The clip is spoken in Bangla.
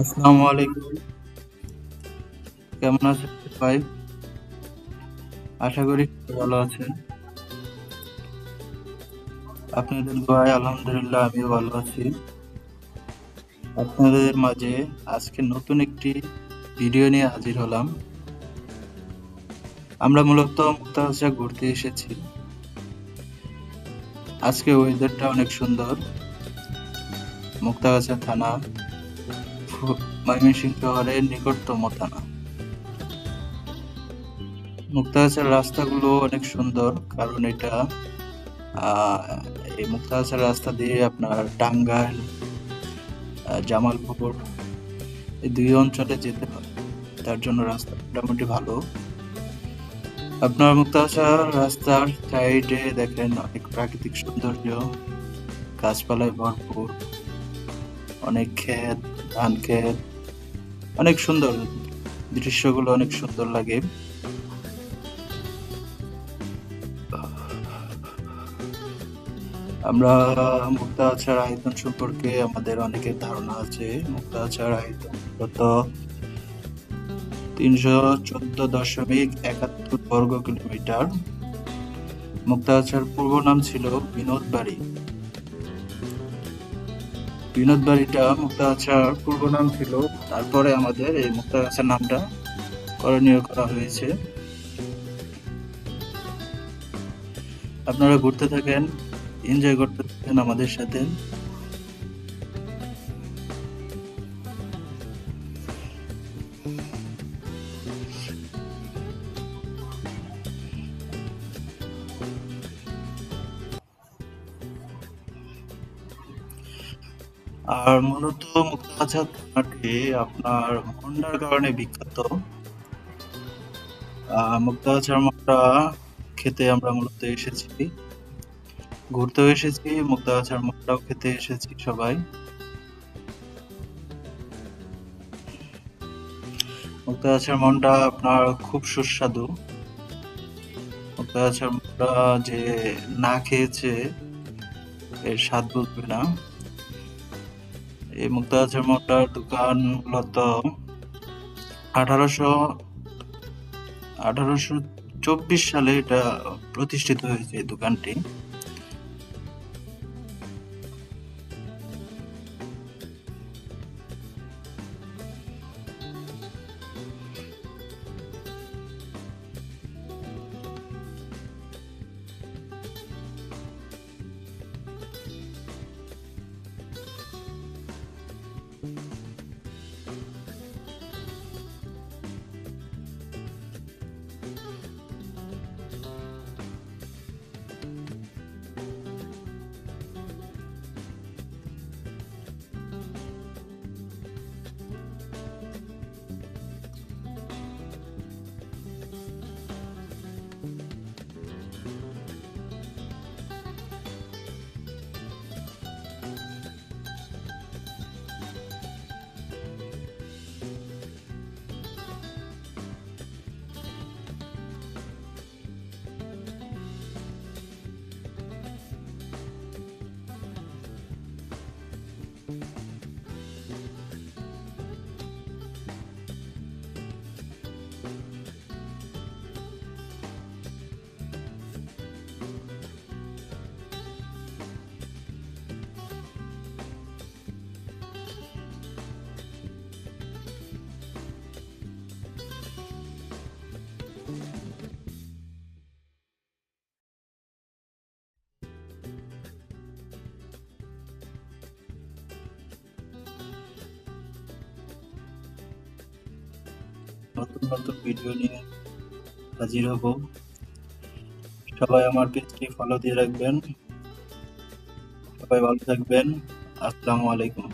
আসসালামু আলাইকুম। কেমন আছেন ভাই? আশা করি ভালো আছেন। আপনাদের ভাই আলহামদুলিল্লাহ আমিও ভালো আছি। আপনাদের মাঝে আজকে নতুন একটি ভিডিও নিয়ে হাজির হলাম। আমরা মূলত মুক্তাগাছা ঘুরতে এসেছি। আজকে ওয়েদারটা অনেক সুন্দর। মুক্তাগাছা থানা ময়মনসিংহ নিকটতম থানা। মুক্তাগাছার রাস্তাগুলো অনেক সুন্দর, কারণ এটা এই মুক্তাগাছার রাস্তা দিয়ে আপনার টাঙ্গাইল জামালপুর, এই দুই অঞ্চলে যেতে হয় তার জন্য রাস্তা মোটামুটি ভালো। আপনার মুক্তাগাছার রাস্তার সাইডে দেখেন অনেক প্রাকৃতিক সৌন্দর্য। গাছপালায় ভরপুর, অনেক ক্ষেত ধান ক্ষেত অনেক সুন্দর দৃশ্যগুলো অনেক সুন্দর লাগে। আমরা মুক্তাগাছার আয়তন সম্পর্কে আমাদের অনেকের ধারণা আছে। মুক্তাগাছার আয়তন গত তিনশো চোদ্দ দশমিক একাত্তর বর্গ কিলোমিটার। মুক্তাগাছার পূর্ব নাম ছিল বিনোদ বাড়ি। বিনোদ বাড়িটা মুক্তাগাছার পূর্ব নাম ছিল। তারপরে আমাদের এই মুক্তাগাছার নামটা করণীয় করা হয়েছে। আপনারা ঘুরতে থাকেন এনজয় করতে থাকেন আমাদের সাথে। আর মূলত মুক্তাগাছা আপনার মন্ডার কারণে বিখ্যাত। মুক্তাগাছার মন্ডা খেতে আমরা মূলত এসেছি। ঘুরতেও এসেছি মুক্তাগাছার মন্ডাও খেতে এসেছি সবাই। মুক্তাগাছার মন্ডা আপনার খুব সুস্বাদু। মুক্তাগাছার মন্ডা যে না খেয়েছে, এর স্বাদ বুঝবে না। এই মুক্তাজের মোটার দোকান মূলত আঠারোশো আঠারোশো চব্বিশ সালে এটা প্রতিষ্ঠিত হয়েছে এই দোকানটি। নতুন নতুন ভিডিও নিয়ে হাজির হব। সবাই আমার পেজটি ফলো দিয়ে রাখবেন। সবাই ভালো থাকবেন। আসসালামু আলাইকুম।